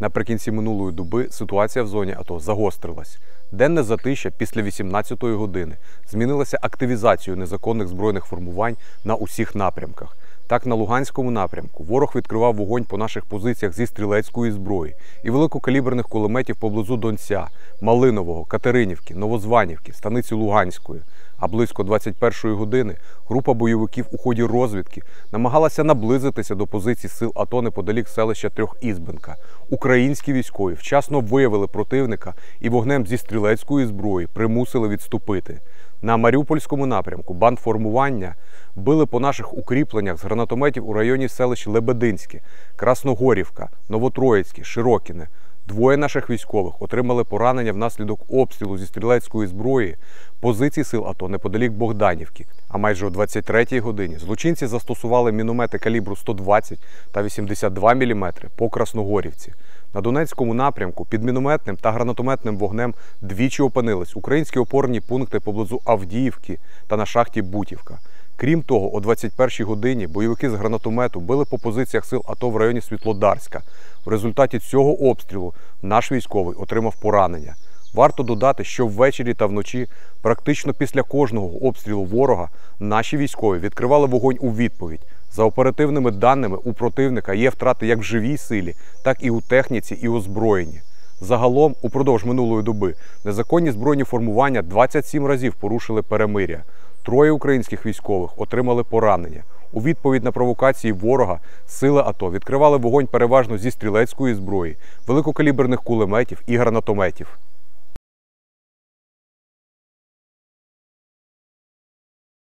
Наприкінці минулої доби ситуація в зоні АТО загострилась. Денне затища після 18-ї години змінилася активізацією незаконних збройних формувань на усіх напрямках. Так, на Луганському напрямку ворог відкривав вогонь по наших позиціях зі стрілецької зброї і великокаліберних кулеметів поблизу Донця, Малинового, Катеринівки, Новозванівки, станиці Луганської. А близько 21-ї години група бойовиків у ході розвідки намагалася наблизитися до позицій сил АТО неподалік селища Трьохізбенка. Українські військові вчасно виявили противника і вогнем зі стрілецької зброї примусили відступити. На Маріупольському напрямку бандформування били по наших укріпленнях з гранатометів у районі селищ Лебединське, Красногорівка, Новотроїцьке, Широкіне. Двоє наших військових отримали поранення внаслідок обстрілу зі стрілецької зброї позицій сил АТО неподалік Богданівки. А майже о 23-й годині злочинці застосували міномети калібру 120 та 82 мм по Красногорівці. На Донецькому напрямку під мінометним та гранатометним вогнем двічі опинились українські опорні пункти поблизу Авдіївки та на шахті Бутівка. Крім того, о 21-й годині бойовики з гранатомету били по позиціях сил АТО в районі Світлодарська. В результаті цього обстрілу наш військовий отримав поранення. Варто додати, що ввечері та вночі, практично після кожного обстрілу ворога, наші військові відкривали вогонь у відповідь. За оперативними даними, у противника є втрати як в живій силі, так і у техніці і озброєнні. Загалом, упродовж минулої доби, незаконні збройні формування 27 разів порушили перемиря. Троє українських військових отримали поранення. У відповідь на провокації ворога сили АТО відкривали вогонь переважно зі стрілецької зброї, великокаліберних кулеметів і гранатометів.